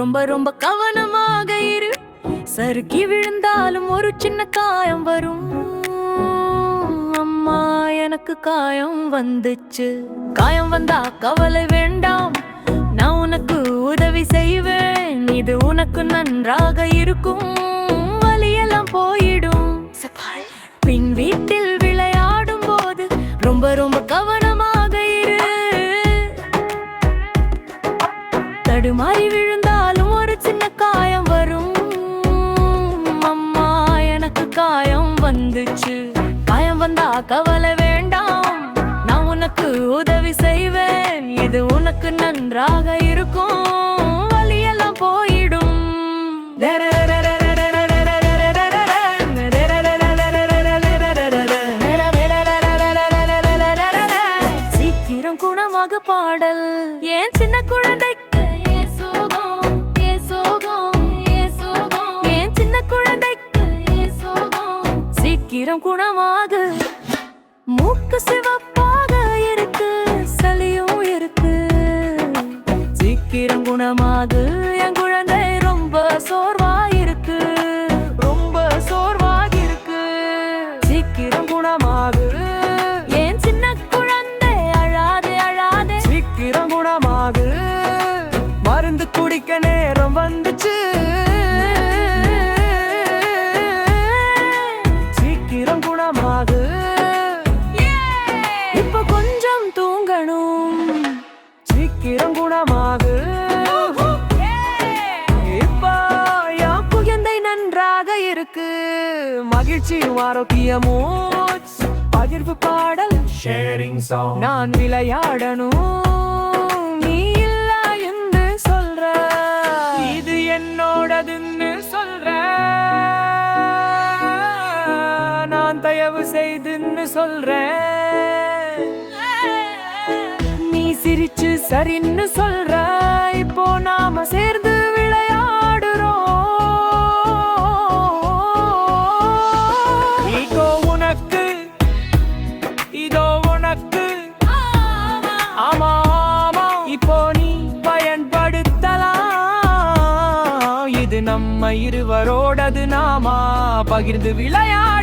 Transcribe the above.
ரொம்ப ரொம்ப கவனமாக இரு. சறுக்கி விழுந்தாலும் ஒரு சின்ன காயம் வரும். அம்மா எனக்கு காயம் வந்துச்சு. காயம் வந்தா கவலை வேண்டாம். நான் உனக்கு உதவி செய்வேன். இது உனக்கு நன்றாக இருக்கும். வலியெல்லாம் போயிடும். பின் வீட்டில் விளையாடும் போது ரொம்ப ரொம்ப கவனமாக இரு. தடுமாறி விழு வந்துச்சு. பயம் வந்தா கவலை வேண்டாம். நான் உனக்கு உதவி செய்வேன். இது உனக்கு நன்றாக இருக்கும். வலியெல்லாம் போயிடும். சீக்கிரம் குணமாக பாடல். ஏன் சின்ன குழந்தை சீக்கிரம் குணமாக மூக்கு சிவப்பாக இருக்கு சளியும் இருக்கு. சீக்கிரம் குணமாக என் குழந்தை ரொம்ப சோர்வாயிருக்கு ரொம்ப சோர்வாகிருக்கு சீக்கிரம் குணமாக. ஏன் சின்ன குழந்தை அழாதே அழாதே. சீக்கிரம் குணமாக. மருந்து குடிக்க குணமாக இப்ப கொஞ்சம் தூங்கணும். சீக்கிரம் குணமாக. இப்ப குழந்தை நன்றாக இருக்கு. மகிழ்ச்சியும் ஆரோக்கியமும். பகிர்வு பாடல். Sharing song. நான் விளையாடணும். தயவு செய்துன்னு சொல்றேன் நீ சிரிச்சு சரின்னு சொல்ற. இப்போ நாம சேர்ந்து விளையாடுறோம். இதோ உனக்கு இதோ உனக்கு. ஆமா ஆமா இப்போ நீ பயன்படுத்தலாம். இது நம்ம இருவரோடது நாமா பகிர்ந்து விளையாட